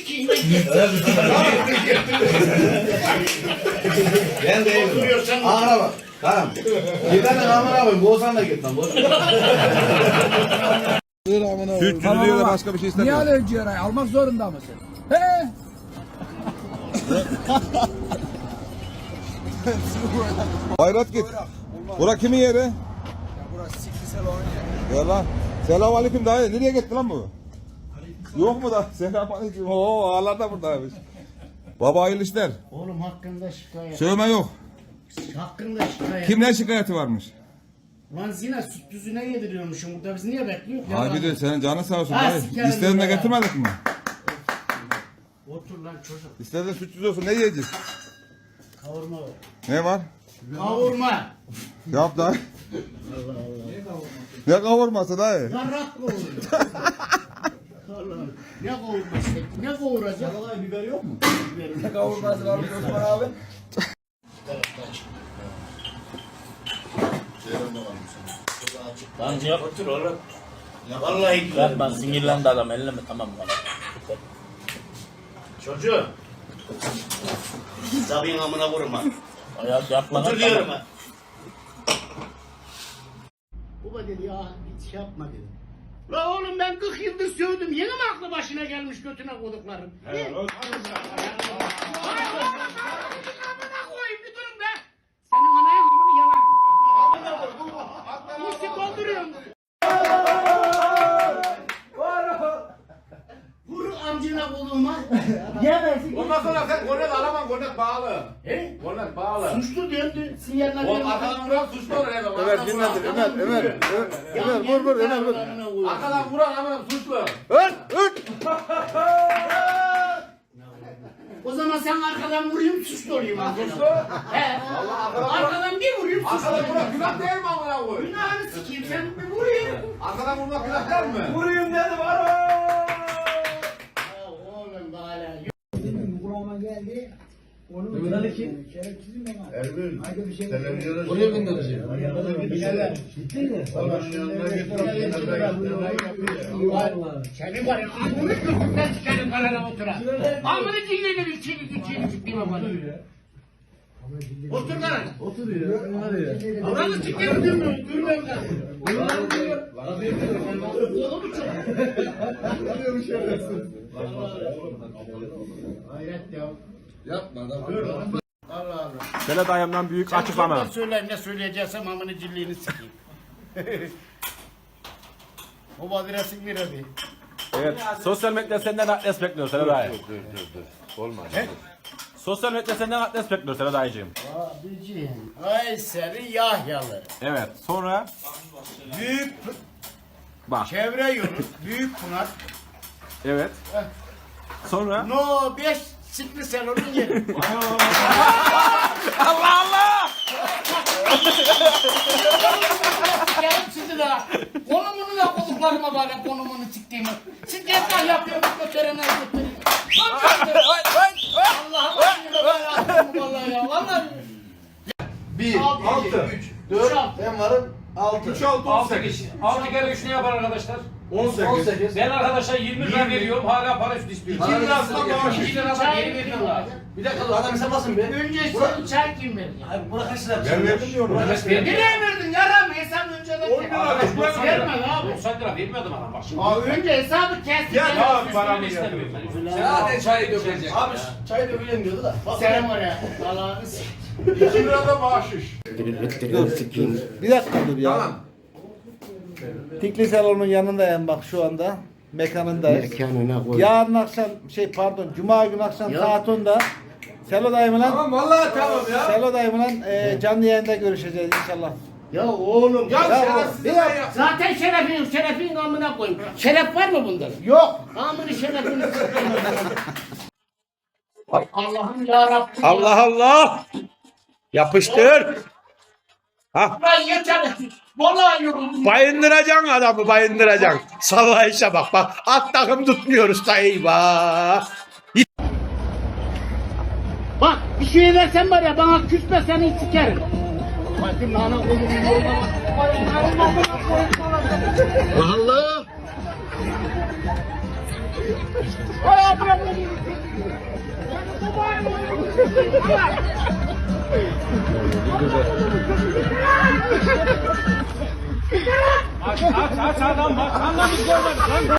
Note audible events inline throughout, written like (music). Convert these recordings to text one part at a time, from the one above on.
sikeyim ben. Ben değilim. Oturuyorsan- Ağına bak. Tamam. Tane amına koyayım. Bozan da git lan. Boz. Türk diyor da başka bir şey Niye istemiyor. alıyorsun ciğerayı? Almak zorunda mısın? He? Bayrat git. Bura kimin yeri? Ya burası sikli salon ya. Ya lan. Selam aleyküm dayı. Nereye gitti lan bu? Yok mu da? (laughs) Selam aleyküm. Oo ağlar da buradaymış. Baba hayırlı işler. Oğlum hakkında şikayet. Sövme yok. Hakkında şikayet. Kimden şikayeti varmış? Lan zina süt düzüne yediriyormuşum burada biz niye bekliyoruz? Abi de senin canın sağ olsun Ha, İstediğinde getirmedik mi? Otur lan çocuk. İstediğinde sütsüz olsun ne yiyeceğiz? Kavurma var. Ne var? Kavurma. Yap dayı. Ne kavurması dayı? Yarrak kavuruyor. (laughs) Allah'ım. Ne kavurması? Ne kavuracak? Vallahi biber yok mu? Biber yok. Kavurması var mı Osman abi? Lan yok. Otur oğlum. Vallahi Bırak ben sinirlendi adam mi tamam bana. Çocuğum. Sabin amına vurma. Ayak yapma. Otur diyorum ha. Baba dedi ya hiç şey yapma dedi. La oğlum ben 40 yıldır sövdüm. Yeni mi aklı başına gelmiş götüne koduklarım? He? Ay, oğlum, amına koyayım bir durun be. Senin anaya amını yalarım. Nisi dolduruyorsun. Vur amcına koluma. Ondan sonra sen kornet alamam kornet bağlı. He? Kornet bağlı. Suçlu döndü. Sinyaller O arkadan vuran suçlu olur her zaman. Ömer Arkadan vuran- Ömer Ömer. Ömer Ömer vur vur Ömer vur. Arkadan vuran ama suçlu. Öl öl. (laughs) O zaman sen arkadan vurayım suçlu olayım. Suçlu. He. Arkadan bir vurayım suçlu Arkadan vuran olayım. günah değil mi amına koyayım? Günahını sikeyim sen bir vurayım. Arkadan vurmak günah değil mi? Vurayım dedim. Alo. Ya oğlum hala. Oraya göndereceğim. Senin var ya amını götünden sikerim kalana otura. Amını dinleyin bir çiğni çiğni sikeyim bana. Otur kalana. Oturuyor. Amını sikerim durmuyor. Durmuyor kalana. Oğlum çok. Hayret ya. Allah Allah. Sene dayımdan büyük Sen açıklama. sonra söyle ne söyleyeceksem amını cilliğini sikeyim. (laughs) o adresin nerede? Evet. Sosyal medya senden adres bekliyor Sene dayı. Sosyal medya senden adres bekliyor Sene dayıcığım. Abicim. Ay seni Yahyalı. Evet. Sonra Büyük bak. çevre yolu. Büyük Pınar. Evet. Sonra No 5 sikli salonun yeri. Allah Allah! Sikerim sizi de. Konumunu da bulduklarıma bari konumunu siktiğimi. Siz yeter yapıyorsunuz götürene götürün. Allah'ım ben vallahi ya. Vallahi. Bir, Altı, iki, üç, dört. Ben varım. Altı. 3 6 18. 6 kere 3 ne yapar arkadaşlar? On sekiz. Ben arkadaşa 20 lira veriyorum hala para üstü istiyorum. 2 lirası da bağış. 2 lira da geri veriyorum abi. Bir dakika dur adam hesaplasın be. Önce sen çay kim verecek? Abi buna kaç lira Ben verdim diyorum. Nereye verdin yaram hesap önceden? 10 lira Arkadaş düşman 90 lira. Verme abi. 90 lira vermiyordum adam bak şimdi. Abi önce hesabı kes. Ya abi paramı istemiyorum. Zaten çayı dökecek. Abi çay dökeceğim diyordu da. Selam oraya. Allah'ını (laughs) s***. 2 lira da bağışış. Bir dakika dur ya. Tamam. Tikli salonun yanındayım bak şu anda. Mekanındayız. Mekanına koy. Yarın akşam şey pardon cuma günü akşam Ya. saat 10'da Selo dayımla Tamam vallahi tamam ya. Selo dayımla e, canlı yayında görüşeceğiz inşallah. Ya oğlum. Ya Ya şerefsiz bir ya. ya. Zaten şerefin yok. Şerefin amına koyayım. Şeref var mı bunda? Yok. Amını şerefini. Allah'ım yarabbim. Allah Allah! Yapıştır! Lan yeter. Vallahi yoruldum. Bayındıracaksın adamı bayındıracaksın. Sallayışa bak bak. At takım tutmuyoruz da eyvah. Bak bir şey versen var ya bana küsme seni sikerim. Hadi nana koyayım. Vallahi. Aç aç aç adam bak. Anla biz görmedik lan.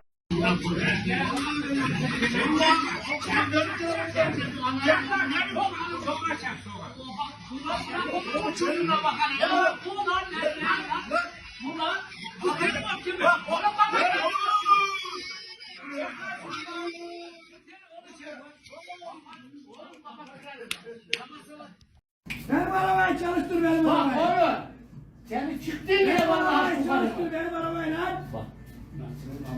Benim arabayı çalıştır benim Bak arabayı. oğlum. Seni çıktın ya vallahi sokarım. çalıştır benim arabayı lan.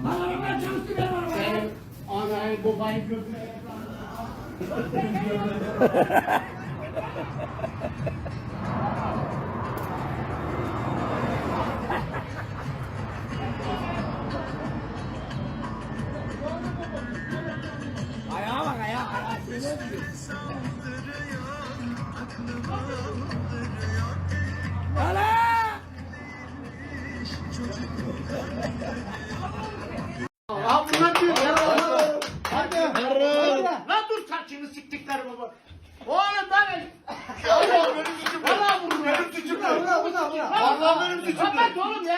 Lan arabayı çalıştır benim arabayı. Senin anayı babayı götür. Ayağa bak ayağa ayağa. Suçum. Kapat oğlum ya.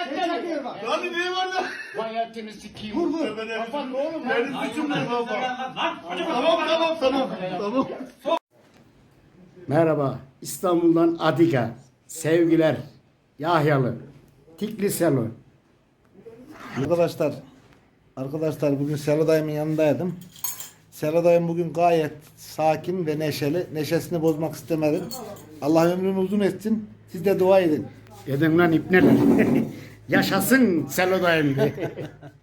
Lan niye var lan? Vay etini sikeyim. Vur vur. Kapat oğlum. Benim suçum ne baba? Tamam tamam tamam. Tamam. Merhaba. İstanbul'dan Adika. Sevgiler. Yahyalı. Tikli Selo. Arkadaşlar Arkadaşlar bugün Selo dayımın yanındaydım. Selo dayım bugün gayet sakin ve neşeli. Neşesini bozmak istemedim. Allah ömrünü uzun etsin. Siz de dua edin. Edin lan ipneler. (laughs) Yaşasın Selo dayım. (laughs)